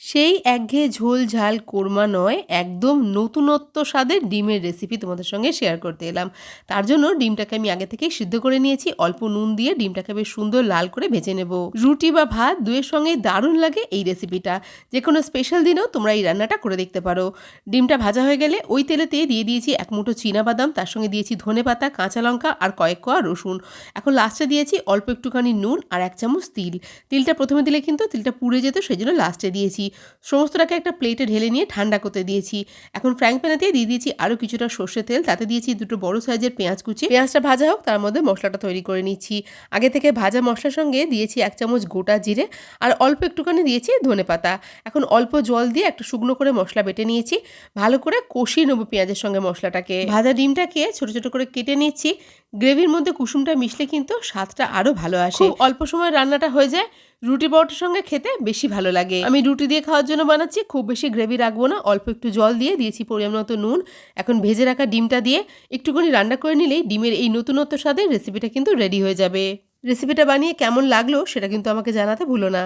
সেই একঘেয়ে ঝোল ঝাল কোরমা নয়, একদম নতুনত্ব স্বাদের ডিমের রেসিপি তোমাদের সঙ্গে শেয়ার করতে এলাম। তার জন্য ডিমটাকে আমি আগে থেকেই সিদ্ধ করে নিয়েছি, অল্প নুন দিয়ে ডিমটাকে বেশ সুন্দর লাল করে ভেজে নেব। রুটি বা ভাত দুয়ের সঙ্গে দারুণ লাগে এই রেসিপিটা যে কোনো স্পেশাল দিনেও তোমরা এই রান্নাটা করে দেখতে পারো। ডিমটা ভাজা হয়ে গেলে ওই তেলেতে দিয়ে দিয়েছি এক মুঠো বাদাম তার সঙ্গে দিয়েছি ধনে পাতা, কাঁচা লঙ্কা আর কয়েক কোয়া রসুন। এখন লাস্টে দিয়েছি অল্প একটুখানি নুন আর এক চামচ তিল। তিলটা প্রথমে দিলে কিন্তু তিলটা পুড়ে যেত সেই জন্য লাস্টে দিয়েছি। সমস্তটাকে একটা প্লেটে ঢেলে নিয়ে ঠান্ডা করতে দিয়েছি। এখন ফ্র্যাঙ্ক প্যানেতে দিয়ে দিয়েছি আরও কিছুটা সর্ষে তেল, তাতে দিয়েছি দুটো বড় সাইজের পেঁয়াজ কুচি। পেঁয়াজটা ভাজা হোক, তার মধ্যে মশলাটা তৈরি করে নিচ্ছি। আগে থেকে ভাজা মশলার সঙ্গে দিয়েছি এক চামচ গোটা জিরে আর অল্প একটুখানি দিয়েছি ধনে পাতা। এখন অল্প জল দিয়ে একটা শুকনো করে মশলা বেটে নিয়েছি। ভালো করে কষিয়ে নেব পেঁয়াজের সঙ্গে মশলাটাকে। ভাজা ডিমটাকে ছোট ছোট করে কেটে নিচ্ছি। গ্রেভির মধ্যে কুসুমটা মিশলে কিন্তু স্বাদটা আরও ভালো আসে। অল্প সময় রান্নাটা হয়ে যায়। রুটি পরোটার সঙ্গে খেতে বেশি ভালো লাগে। আমি রুটি দিয়ে খাওয়ার জন্য বানাচ্ছি, খুব বেশি গ্রেভি রাখব না, অল্প একটু জল দিয়ে দিয়েছি পরিমাণ মতো নুন। এখন ভেজে রাখা ডিমটা দিয়ে একটুখানি রান্না করে নিলেই ডিমের এই নতুনত্ব স্বাদের রেসিপিটা কিন্তু রেডি হয়ে যাবে। রেসিপিটা বানিয়ে কেমন লাগল সেটা কিন্তু আমাকে জানাতে ভুলো না।